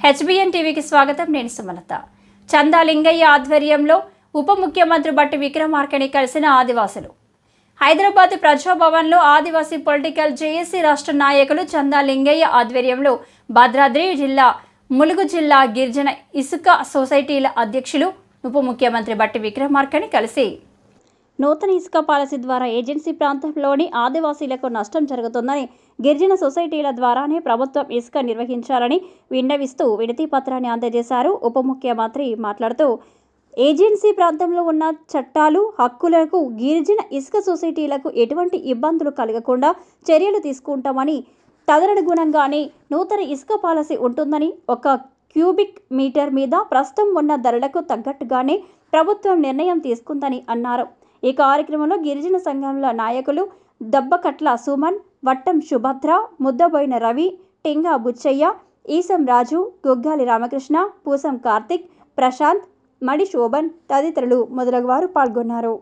HBN టీవీకి స్వాగతం. నేను సుమలత. చందా లింగయ్య ఆధ్వర్యంలో ఉప ముఖ్యమంత్రి బట్టి విక్రమార్కని కలిసిన ఆదివాసులు. హైదరాబాద్ ప్రజాభవన్లో ఆదివాసీ పొలిటికల్ జేఏసీ రాష్ట్ర నాయకులు చందా లింగయ్య ఆధ్వర్యంలో భద్రాద్రి జిల్లా ములుగు జిల్లా గిరిజన ఇసుక సొసైటీల అధ్యక్షులు ఉప ముఖ్యమంత్రి బట్టి విక్రమార్కని కలిసి నూతన ఇసుక పాలసీ ద్వారా ఏజెన్సీ ప్రాంతంలోని ఆదివాసీలకు నష్టం జరుగుతుందని గిరిజన సొసైటీల ద్వారానే ప్రభుత్వం ఇసుక నిర్వహించాలని విన్నవిస్తూ వినతి పత్రాన్ని అందజేశారు ఉప ముఖ్యమంత్రి మాట్లాడుతూ ఏజెన్సీ ప్రాంతంలో ఉన్న చట్టాలు హక్కులకు గిరిజన ఇసుక సొసైటీలకు ఎటువంటి ఇబ్బందులు కలగకుండా చర్యలు తీసుకుంటామని తదనుగుణంగానే నూతన ఇసుక పాలసీ ఉంటుందని ఒక క్యూబిక్ మీటర్ మీద ప్రస్తుతం ఉన్న ధరలకు తగ్గట్టుగానే ప్రభుత్వం నిర్ణయం తీసుకుందని అన్నారు. ఈ కార్యక్రమంలో గిరిజన సంఘంల నాయకులు దబ్బకట్ల సుమన్ వట్టం సుభద్ర ముద్దబోయిన రవి టింగా బుచ్చయ్య ఈసం రాజు గుగ్గాలి రామకృష్ణ పూసం కార్తిక్ ప్రశాంత్ మడి శోభన్ తదితరులు మొదలగు వారు పాల్గొన్నారు.